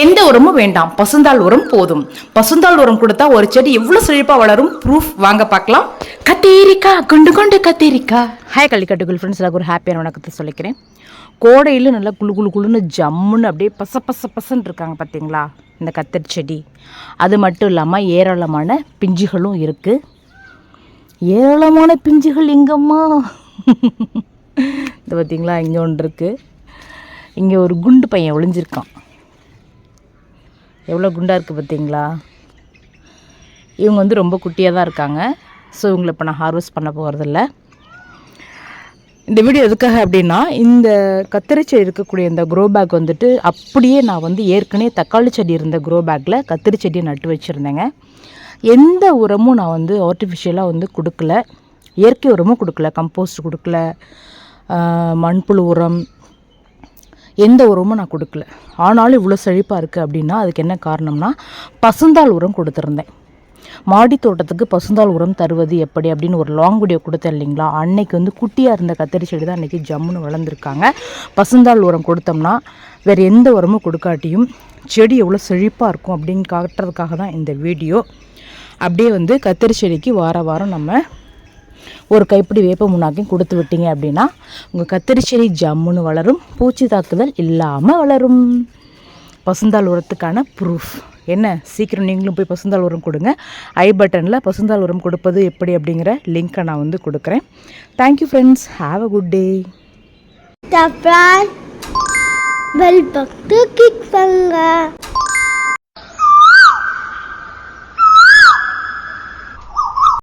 எந்த உரமும் வேண்டாம். பசுந்தாள் உரம் போதும். பசுந்தாள் உரம் கொடுத்தா ஒரு செடி எவ்வளவு செழிப்பா வளரும்? ப்ரூஃப் வாங்க பார்க்கலாம். கத்தேரிக்கா குண்டு குண்டு கத்தேரிக்கா. ஹாய் கள்ளிக்கட்டுகள் ஃப்ரெண்ட்ஸ் எல்லாருக்கும் ஒரு ஹாப்பியான வணக்கத்தை சொல்லிக்கிறேன். கோடையில் நல்லா குளு குழு குளுன்னு ஜம்முன்னு அப்படியே பச பச பசன்னு இருக்காங்க பார்த்தீங்களா? இந்த கத்திரி செடி. அது மட்டும் இல்லாமல் ஏராளமான பிஞ்சுகளும் இருக்குது ஏராளமான பிஞ்சுகள் எங்கம்மா? இது பார்த்தீங்களா? இங்கே ஒன்று இருக்குது இங்கே ஒரு குண்டு பையன் ஒளிஞ்சிருக்கான். எவ்வளோ குண்டாக இருக்குது பார்த்தீங்களா? இவங்க வந்து ரொம்ப குட்டியாக தான் இருக்காங்க. ஸோ இவங்களை இப்போ நான் ஹார்வெஸ்ட் பண்ண போகிறதில்ல இந்த வீடியோ எதுக்காக அப்படின்னா இந்த கத்திரி செடி இருக்கக்கூடிய இந்த க்ரோ பேக் வந்துட்டு அப்படியே நான் வந்து ஏற்கனவே தக்காளி செடி இருந்த க்ரோ பேக்கில் கத்திரி செடியை நட்டு வச்சுருந்தேங்க. எந்த உரமும் நான் வந்து ஆர்டிஃபிஷியலாக வந்து கொடுக்கல. இயற்கை உரமும் கொடுக்கல. கம்போஸ்ட் கொடுக்கல. மண்புழு உரம் எந்த உரமும் நான் கொடுக்கல. ஆனாலும் இவ்வளோ செழிப்பாக இருக்குது அப்படின்னா அதுக்கு என்ன காரணம்னா பசுந்தாள் உரம் கொடுத்துருந்தேன். மாடி தோட்டத்துக்கு பசுந்தாள் உரம் தருவது எப்படி அப்படின்னு ஒரு லாங் வீடியோ கொடுத்தேன் இல்லைங்களா? அன்னைக்கு வந்து குட்டியாக இருந்த கத்திரி செடி தான் அன்றைக்கி ஜம்முன்னு வளர்ந்துருக்காங்க. பசுந்தாள் உரம் கொடுத்தோம்னா வேறு எந்த உரமும் கொடுக்காட்டியும் செடி எவ்வளோ செழிப்பாக இருக்கும் அப்படின்னு காட்டுறதுக்காக தான் இந்த வீடியோ அப்படியே வந்து கத்திரி செடிக்கு வார வாரம் நம்ம ஒரு கைப்பிடி வேப்ப முன்னாக்கையும் கொடுத்து விட்டீங்க அப்படின்னா உங்கள் கத்திரி செடி ஜம்முன்னு வளரும் பூச்சி தாக்குதல் இல்லாமல் வளரும். பசுந்தாள் உரத்துக்கான ப்ரூஃப் என்ன? சீக்கிரம் நீங்களும் போய் பசுந்தாள் உரம் கொடுங்க. ஐ பட்டனில் பசுந்தாள் உரம் கொடுப்பது எப்படி அப்படிங்கிற லிங்க்கை நான் வந்து கொடுக்குறேன். Thank you friends have a good day saffron bell பக்து கிளிக் பண்ணுங்க.